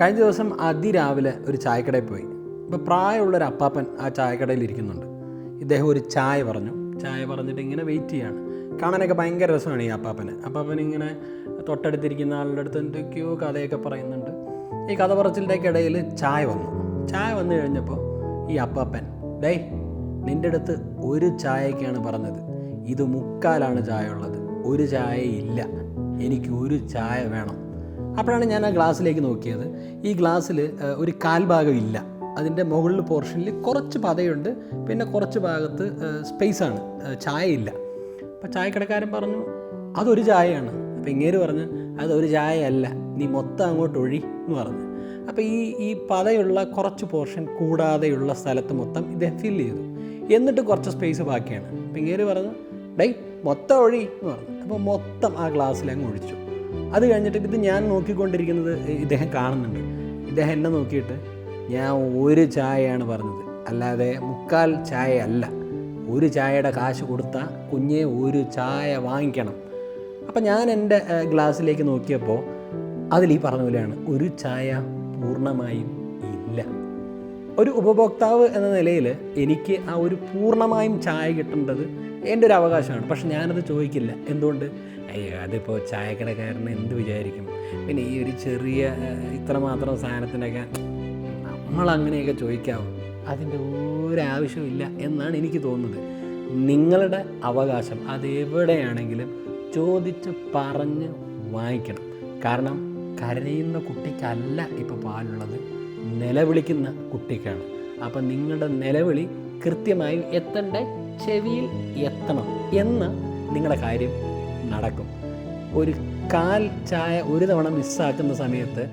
കഴിഞ്ഞ ദിവസം അതിരാവിലെ ഒരു ചായക്കടയിൽ പോയി. ഇപ്പോൾ പ്രായമുള്ളൊരു അപ്പാപ്പൻ ആ ചായക്കടയിൽ ഇരിക്കുന്നുണ്ട്. ഇദ്ദേഹം ഒരു ചായ പറഞ്ഞു. ചായ പറഞ്ഞിട്ട് ഇങ്ങനെ വെയിറ്റ് ചെയ്യാണ്. കാണാനൊക്കെ ഭയങ്കര രസമാണ് ഈ അപ്പാപ്പന്. അപ്പാപ്പൻ ഇങ്ങനെ തൊട്ടടുത്തിരിക്കുന്ന ആളുടെ അടുത്ത് എന്തൊക്കെയോ കഥയൊക്കെ പറയുന്നുണ്ട്. ഈ കഥ പറച്ചിലിന്റെയൊക്കെ ഇടയിൽ ചായ വന്നു. ചായ വന്നു കഴിഞ്ഞപ്പോൾ ഈ അപ്പാപ്പൻ ഡേയ് നിന്റെ അടുത്ത് ഒരു ചായക്കാണ് പറഞ്ഞത്. ഇത് മുക്കാലാണ് ചായ ഉള്ളത്. ഒരു ചായ ഇല്ല. എനിക്ക് ഒരു ചായ വേണം. അപ്പോഴാണ് ഞാൻ ആ ഗ്ലാസ്സിലേക്ക് നോക്കിയത്. ഈ ഗ്ലാസ്സിൽ ഒരു കാൽഭാഗം ഇല്ല അതിന്റെ മുകളിൽ പോർഷനിൽ കുറച്ച് പതയുണ്ട്. പിന്നെ കുറച്ച് ഭാഗത്ത് സ്പേസാണ്. ചായ ഇല്ല അപ്പോൾ ചായക്കടക്കാരൻ പറഞ്ഞു അതൊരു ചായയാണ്. അപ്പോൾ ഇങ്ങേര് പറഞ്ഞ് അതൊരു ചായയല്ല. നീ മൊത്തം അങ്ങോട്ട് ഒഴി എന്ന് പറഞ്ഞു. അപ്പോൾ ഈ ഈ പതയുള്ള കുറച്ച് പോർഷൻ കൂടാതെയുള്ള സ്ഥലത്ത് മൊത്തം ഇദ്ദേഹം ഫിൽ ചെയ്തു. എന്നിട്ട് കുറച്ച് സ്പേസ് ബാക്കിയാണ്. അപ്പോൾ ഇങ്ങേര് പറഞ്ഞു ഡൈ മൊത്തം ഒഴി എന്ന് പറഞ്ഞു. അപ്പോൾ മൊത്തം ആ ഗ്ലാസ്സിൽ അങ്ങ് ഒഴിച്ചു. അത് കഴിഞ്ഞിട്ട് ഇത് ഞാൻ നോക്കിക്കൊണ്ടിരിക്കുന്നത് ഇദ്ദേഹം കാണുന്നുണ്ട്. ഇദ്ദേഹം എന്നെ നോക്കിയിട്ട് ഞാൻ ഒരു ചായയാണ് പറഞ്ഞത്. അല്ലാതെ മുക്കാൽ ചായ അല്ല. ഒരു ചായയുടെ കാശ് കൊടുത്താൽ കുഞ്ഞെ ഒരു ചായ വാങ്ങിക്കണം. അപ്പം ഞാൻ എന്റെ ഗ്ലാസ്സിലേക്ക് നോക്കിയപ്പോൾ അതിൽ ഈ പറഞ്ഞ പോലെയാണ്. ഒരു ചായ പൂർണമായും ഒരു ഉപഭോക്താവ് എന്ന നിലയിൽ എനിക്ക് ആ ഒരു പൂർണമായും ചായ കിട്ടേണ്ടത് എന്റെ ഒരു അവകാശമാണ്. പക്ഷെ ഞാനത് ചോദിക്കില്ല. എന്തുകൊണ്ട്? അയ്യോ അതിപ്പോൾ ചായക്കടക്കാരനെ എന്ത് വിചാരിക്കും? പിന്നെ ഈ ഒരു ചെറിയ ഇത്രമാത്രം സാധനത്തിനൊക്കെ നമ്മളങ്ങനെയൊക്കെ ചോദിക്കാവോ. അതിന്റെ ഒരാവശ്യമില്ല എന്നാണ് എനിക്ക് തോന്നുന്നത്. നിങ്ങളുടെ അവകാശം അതെവിടെയാണെങ്കിലും ചോദിച്ച് പറഞ്ഞ് വാങ്ങിക്കണം. കാരണം കരയുന്ന കുട്ടിക്കല്ല ഇപ്പോൾ പാലുള്ളത്. നിലവിളിക്കുന്ന കുട്ടിക്കാണ്. അപ്പം നിങ്ങളുടെ നിലവിളി കൃത്യമായും എത്തേണ്ട ചെവിയിൽ എത്തണം എന്ന് നിങ്ങളുടെ കാര്യം നടക്കും. ഒരു കാൽ ചായ ഒരു തവണ മിസ്സാക്കുന്ന സമയത്ത്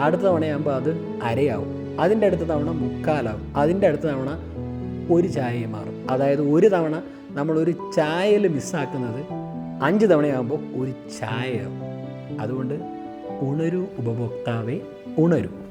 അടുത്ത തവണയാകുമ്പോൾ അത് അരയാവും. അതിന്റെ അടുത്ത തവണ മുക്കാലാവും. അതിന്റെ അടുത്ത തവണ ഒരു ചായയെ മാറും. അതായത് ഒരു തവണ നമ്മളൊരു ചായയിൽ മിസ്സാക്കുന്നത് അഞ്ച് തവണയാകുമ്പോൾ ഒരു ചായയാവും. അതുകൊണ്ട് ഉണരു ഉപഭോക്താവെ ഉണരൂ.